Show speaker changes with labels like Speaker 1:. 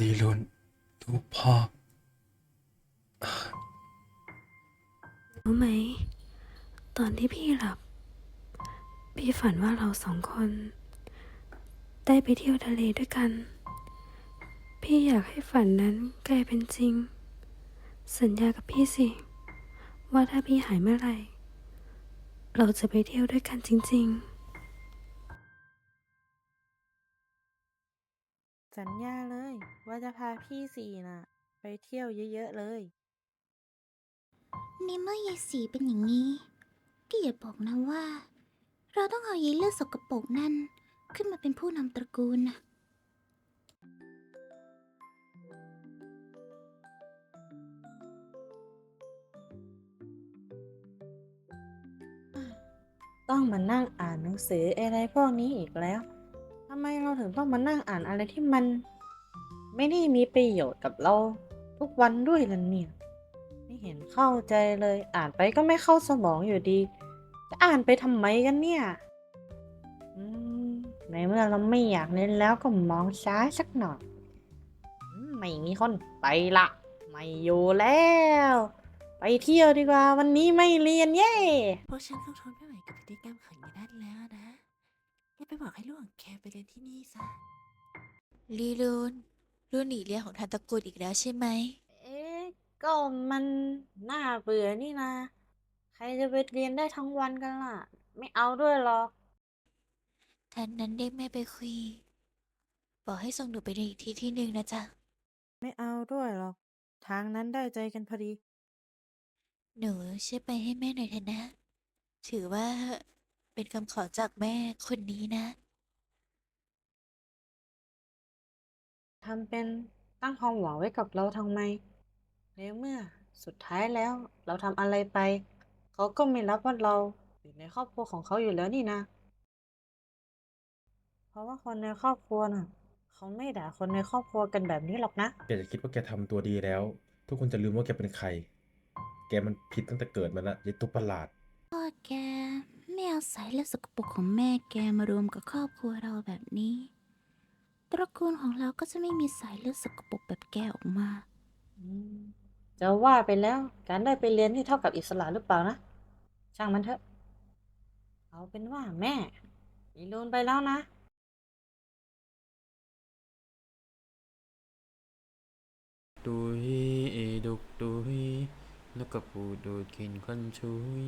Speaker 1: ดีลุนลูกพ่อ
Speaker 2: รู้ไหม ตอนที่พี่หลับ พี่ฝันว่าเราสองคน ได้ไปเที่ยวทะเลด้วยกัน พี่อยากให้ฝันนั้นกลายเป็นจริง สัญญากับพี่สิ ว่าถ้าพี่หายเมื่อไหร่ เราจะไปเที่ยวด้วยกันจริง ๆ
Speaker 3: สัญญาเลยว่าจะพาพี่สี่น่ะ ไปเที่ยวเยอะๆเลย
Speaker 4: ในเมื่อยายสีเป็นอย่างนี้ ก็อย่าบอกนะว่า เราต้องเอายายเลือดสกปรกนั่น ขึ้นมาเป็นผู้นำตระกูลนะ
Speaker 3: ต้องมานั่งอ่านหนังสืออะไรพวกนี้อีกแล้ว ทำไมเราถึงต้องมานั่งอ่านอะไรที่มัน ไม่ได้มีประโยชน์กับเราทุกวันด้วยล่ะเนี่ย ไม่เห็นเข้าใจเลย อ่านไปก็ไม่เข้าสมองอยู่ดี จะอ่านไปทำไมกันเนี่ยในเมื่อเราไม่อยากเล่นแล้วก็มองช้าสักหน่อยไม่มีคนไปละ ไม่อยู่แล้ว ไปเที่ยวดีกว่า วันนี้ไม่เรียนเย้
Speaker 5: พวกฉันต้องทนไม่ไหวกับพฤติกรรมของ บอกให้ลูกของแกไปเรียนที่นี่ซะลีลูนรุ่นหนีเรียนของทางตระกูลอีกแล้วใช่ไหม
Speaker 3: เอ๊ะก็มันน่าเบื่อนี่นะ ใครจะไปเรียนได้ทั้งวันกันล่ะ ไม่เอาด้วยหรอก
Speaker 5: ท่านนั้นเรียกแม่ไปคุย บอกให้ส่งหนูไปเรียนอีกที่ที่หนึ่งนะจ๊ะ
Speaker 3: ไม่เอาด้วยหรอก ทางนั้นได้ใจกันพอดี
Speaker 5: หนูช่วยไปให้แม่หน่อยเถอะนะ ถือว่า เป็นคำขอจากแม่คนนี้นะ
Speaker 3: ทำเป็นตั้งความหวังไว้กับเราทำไมในเมื่อสุดท้ายแล้วเราทำอะไรไป เขาก็ไม่รับว่าเราอยู่ในครอบครัวของเขาอยู่แล้วนี่นะ เพราะว่าคนในครอบครัวน่ะ เขาไม่ด่าคนในครอบครัวกันแบบนี้หรอกนะ
Speaker 6: แกจะคิดว่าแกทำตัวดีแล้ว ทุกคนจะลืมว่าแกเป็นใคร แกมันผิดตั้งแต่เกิดมาแล้วยายตุ๊กประหลาด
Speaker 4: พ่อแก ไม่เอาสายเลือดสกปรกของแม่แกมารวมกับครอบครัวเราแบบนี้ ตระกูลของเราก็จะไม่มีสายเลือดสกปรกแบบแกออกมา
Speaker 3: อืมจะว่าไปแล้วการได้ไปเรียนนี่เท่ากับอิสระหรือเปล่านะ ช่างมันเถอะ เอาเป็นว่าแม่มีลูนไปแล้วนะ
Speaker 1: ดุยดุกดุยแล้วก็ปูดูดกินคนชุย